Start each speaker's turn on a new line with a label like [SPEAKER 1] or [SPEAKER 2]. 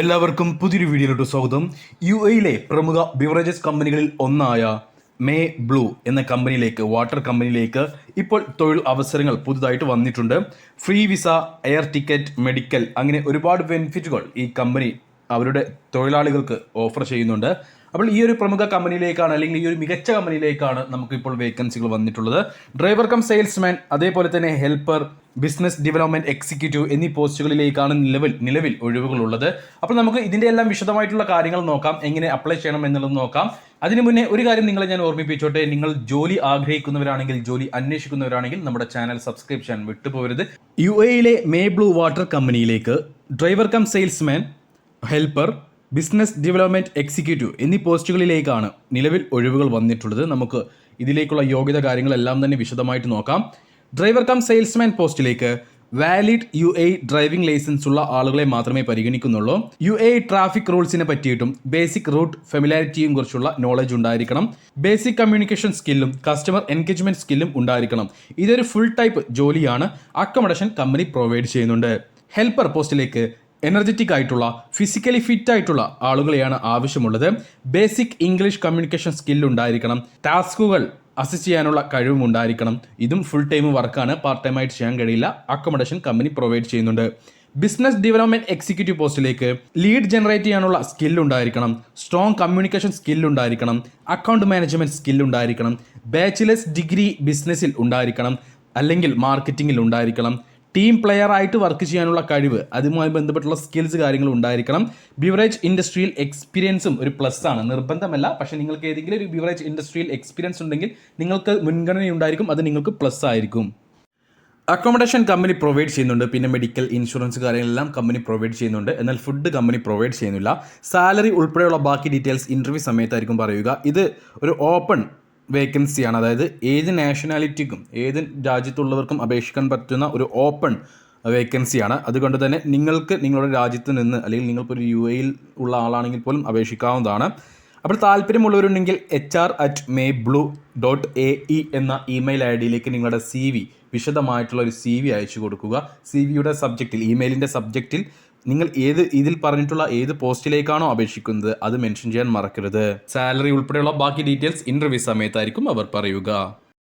[SPEAKER 1] എല്ലാവർക്കും പുതിയൊരു വീഡിയോയിലോട്ട് സ്വാഗതം. യു എയിലെ പ്രമുഖ ബിവറേജസ് കമ്പനികളിൽ ഒന്നായ മേ ബ്ലൂ എന്ന കമ്പനിയിലേക്ക് വാട്ടർ കമ്പനിയിലേക്ക് ഇപ്പോൾ തൊഴിൽ അവസരങ്ങൾ പുതുതായിട്ട് വന്നിട്ടുണ്ട്. Free visa air ticket medical അങ്ങനെ ഒരുപാട് ബെനിഫിറ്റുകൾ ഈ കമ്പനി അവരുടെ തൊഴിലാളികൾക്ക് ഓഫർ ചെയ്യുന്നുണ്ട്. അപ്പോൾ ഈ ഒരു പ്രമുഖ കമ്പനിയിലേക്കാണ് അല്ലെങ്കിൽ ഈ ഒരു മികച്ച കമ്പനിയിലേക്കാണ് നമുക്കിപ്പോൾ വേക്കൻസികൾ വന്നിട്ടുള്ളത്. ഡ്രൈവർ കം സെയിൽസ്മാൻ അതേപോലെ തന്നെ ഹെൽപ്പർ ബിസിനസ് ഡെവലപ്മെന്റ് എക്സിക്യൂട്ടീവ് എന്നീ പോസ്റ്റുകളിലേക്കാണ് നിലവിൽ നിലവിൽ ഒഴിവുകളുള്ളത്. അപ്പോൾ നമുക്ക് ഇതിന്റെ എല്ലാം വിശദമായിട്ടുള്ള കാര്യങ്ങൾ നോക്കാം എങ്ങനെ അപ്ലൈ ചെയ്യണം എന്നുള്ളത് നോക്കാം. അതിനു മുന്നേ ഒരു കാര്യം നിങ്ങളെ ഞാൻ ഓർമ്മിപ്പിച്ചോട്ടെ നിങ്ങൾ ജോലി ആഗ്രഹിക്കുന്നവരാണെങ്കിൽ ജോലി അന്വേഷിക്കുന്നവരാണെങ്കിൽ നമ്മുടെ ചാനൽ സബ്സ്ക്രൈബ് ചെയ്യാൻ വിട്ടുപോകരുത്. യു എയിലെ മേ ബ്ലൂ വാട്ടർ കമ്പനിയിലേക്ക് driver cum salesman helper business development executive എന്നീ പോസ്റ്റുകളിലേക്കാണ് നിലവിൽ ഒഴിവുകൾ വന്നിട്ടുള്ളത്. നമുക്ക് ഇതിലേക്കുള്ള യോഗ്യത കാര്യങ്ങളെല്ലാം തന്നെ വിശദമായിട്ട് നോക്കാം. ഡ്രൈവർ കം സെയിൽസ്മാൻ പോസ്റ്റിലേക്ക് valid U A driving licence ഉള്ള ആളുകളെ മാത്രമേ പരിഗണിക്കുന്നുള്ളൂ. യു എ ട്രാഫിക് റൂൾസിനെ പറ്റിയിട്ടും ബേസിക് റൂട്ട് ഫെമിലാരിറ്റിയും കുറിച്ചുള്ള നോളജ് ഉണ്ടായിരിക്കണം. ബേസിക് കമ്മ്യൂണിക്കേഷൻ സ്കില്ലും കസ്റ്റമർ എൻഗേജ്മെന്റ് സ്കില്ലും ഉണ്ടായിരിക്കണം. ഇതൊരു ഫുൾ ടൈപ്പ് ജോലിയാണ്. അക്കോമഡേഷൻ കമ്പനി പ്രൊവൈഡ് ചെയ്യുന്നുണ്ട്. ഹെൽപ്പർ പോസ്റ്റിലേക്ക് എനർജറ്റിക് ആയിട്ടുള്ള ഫിസിക്കലി ഫിറ്റ് ആയിട്ടുള്ള ആളുകളെയാണ് ആവശ്യമുള്ളത്. ബേസിക് ഇംഗ്ലീഷ് കമ്മ്യൂണിക്കേഷൻ സ്കിൽ ഉണ്ടായിരിക്കണം. ടാസ്കുകൾ അസിസ്റ്റ് ചെയ്യാനുള്ള കഴിവും ഉണ്ടായിരിക്കണം. ഇതും ഫുൾ ടൈം വർക്കാണ് പാർട്ട് ടൈം ആയിട്ട് ചെയ്യാൻ കഴിയില്ല. അക്കോമഡേഷൻ കമ്പനി പ്രൊവൈഡ് ചെയ്യുന്നുണ്ട്. ബിസിനസ് ഡെവലപ്മെന്റ് എക്സിക്യൂട്ടീവ് പോസ്റ്റിലേക്ക് ലീഡ് ജനറേറ്റ് ചെയ്യാനുള്ള സ്കിൽ ഉണ്ടായിരിക്കണം. സ്ട്രോങ് കമ്മ്യൂണിക്കേഷൻ സ്കിൽ ഉണ്ടായിരിക്കണം. അക്കൗണ്ട് മാനേജ്മെന്റ് സ്കിൽ ഉണ്ടായിരിക്കണം. ബാച്ചിലേഴ്സ് ഡിഗ്രി ബിസിനസ്സിൽ ഉണ്ടായിരിക്കണം. അല്ലെങ്കിൽ മാർക്കറ്റിംഗിൽ ഉണ്ടായിരിക്കണം. ടീം പ്ലെയർ ആയിട്ട് വർക്ക് ചെയ്യാനുള്ള കഴിവ് അതുമായി ബന്ധപ്പെട്ടുള്ള സ്കിൽസ് കാര്യങ്ങൾ ഉണ്ടായിരിക്കണം. ബിവറേജ് ഇൻഡസ്ട്രിയിൽ എക്സ്പീരിയൻസും ഒരു പ്ലസ് ആണ്. നിർബന്ധമല്ല. പക്ഷേ നിങ്ങൾക്ക് ഏതെങ്കിലും ഒരു ബിവറേജ് ഇൻഡസ്ട്രിയിൽ എക്സ്പീരിയൻസ് ഉണ്ടെങ്കിൽ നിങ്ങൾക്ക് മുൻഗണന ഉണ്ടായിരിക്കും അത് നിങ്ങൾക്ക് പ്ലസ് ആയിരിക്കും. അക്കോമഡേഷൻ കമ്പനി പ്രൊവൈഡ് ചെയ്യുന്നുണ്ട്. പിന്നെ മെഡിക്കൽ ഇൻഷുറൻസ് കാര്യങ്ങളെല്ലാം കമ്പനി പ്രൊവൈഡ് ചെയ്യുന്നുണ്ട്. എന്നാൽ ഫുഡ് കമ്പനി പ്രൊവൈഡ് ചെയ്യുന്നില്ല. സാലറി ഉൾപ്പെടെയുള്ള ബാക്കി ഡീറ്റെയിൽസ് ഇന്റർവ്യൂ സമയത്തായിരിക്കും പറയുക. ഇത് ഒരു ഓപ്പൺ വേക്കൻസിയാണ് അതായത് ഏത് നാഷണാലിറ്റിക്കും ഏത് രാജ്യത്തുള്ളവർക്കും അപേക്ഷിക്കാൻ പറ്റുന്ന ഒരു ഓപ്പൺ വേക്കൻസിയാണ് അതുകൊണ്ട് തന്നെ നിങ്ങൾക്ക് നിങ്ങളുടെ രാജ്യത്ത് നിന്ന് അല്ലെങ്കിൽ നിങ്ങൾക്കൊരു യു എയിൽ ഉള്ള ആളാണെങ്കിൽ പോലും അപേക്ഷിക്കാവുന്നതാണ്. അപ്പോൾ താല്പര്യമുള്ളവരുണ്ടെങ്കിൽ H R at may blue dot A E എന്ന ഇമെയിൽ ഐ ഡിയിലേക്ക് നിങ്ങളുടെ സി വി വിശദമായിട്ടുള്ള ഒരു സി വി അയച്ചു കൊടുക്കുക. സി വിയുടെ സബ്ജക്റ്റിൽ ഇമെയിലിന്റെ സബ്ജക്റ്റിൽ നിങ്ങൾ ഏത് ഇതിൽ പറഞ്ഞിട്ടുള്ള ഏത് പോസ്റ്റിലേക്കാണോ അപേക്ഷിക്കുന്നത് അത് മെൻഷൻ ചെയ്യാൻ മറക്കരുത്. സാലറി ഉൾപ്പെടെയുള്ള ബാക്കി ഡീറ്റെയിൽസ് ഇന്റർവ്യൂ സമയത്തായിരിക്കും അവർ പറയുക.